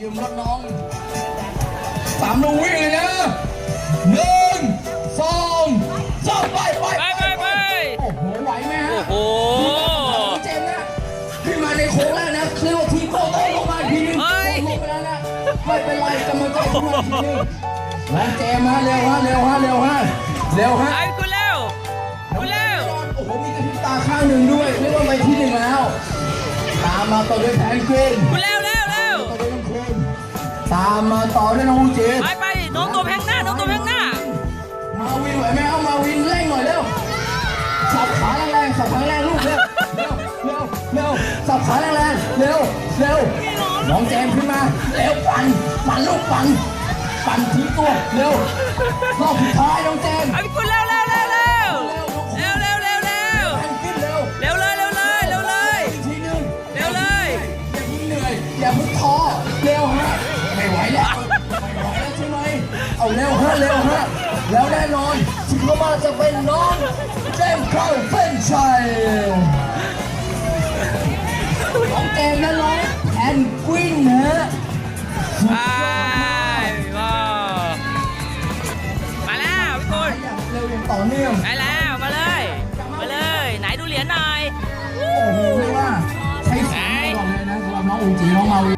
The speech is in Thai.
ยืมรถน้องสามลูกวิ่งเลยนะหนึ่งสองสามไปไปไปไปไปโอ้โหไหวไหมฮะโอ้โหเจมส์นะขึ้นมาในโค้งแล้วนะเคลียร์ว่าทีโก้ต้องลงมาอีกทีนึงเฮ้ยลงไปแล้วนะไม่เป็นไรกำลังใจขึ้นมาอีกทีนึงน้องเจมส์ฮะเร็วฮะเร็วฮะเร็วฮะเร็วฮะไอ้คุณเร็วคุณเร็วโอ้โหมีกระพริบตาข้างหนึ่งด้วยเรียกว่าไปที่หนึ่งแล้วตามมาต่อด้วยแพนกวินคุณเร็วเร็วเร็ว ตามมาต่อด้วยน้องอูจินไปไปน้องตัวแพงหน้าน้องตัวแพงหน้า มาวินไหวไหมเอามาวินเร่งหน่อยเร็วสับขาแรงๆสับขาแรงๆลูกเร็วเร็วเร็วเร็วสับขาแรงๆเร็วเร็วน้องแจมขึ้นมาเร็วปั่นปั่นลูกปั่นปั่นทิ้งตัวเร็วรอบสุดท้ายน้องแจมไอ้คุณเร็วเร็วเร็วเร็วเร็วเร็วเร็วเร็วแพนกวินเร็วเร็วเลยเร็วเลยเร็วเลยอีกทีหนึงเร็วเลยอย่าเพิ่งเหนื่อยอย่าเพิ่งท้อเร็วฮะ ไม่ไหวแล้วไม่ไหวแล้วใช่ไหมเอาเร็วฮะเร็วฮะแล้วแน่นอนถึงมาจะเป็นน้องเจมส์เข้าเส้นชัยน้องเจมส์และน้องแอนกวินฮะไปว้าวมาแล้วพี่คุณอย่างเร็วอย่างต่อเนื่องได้แล้วมาเลย มาเลย ไหนดูเหรียญหน่อย โอ้โหเรียกว่าใช้เสียงก่อนเลยนะสำหรับน้องอูจีน้องมาวิน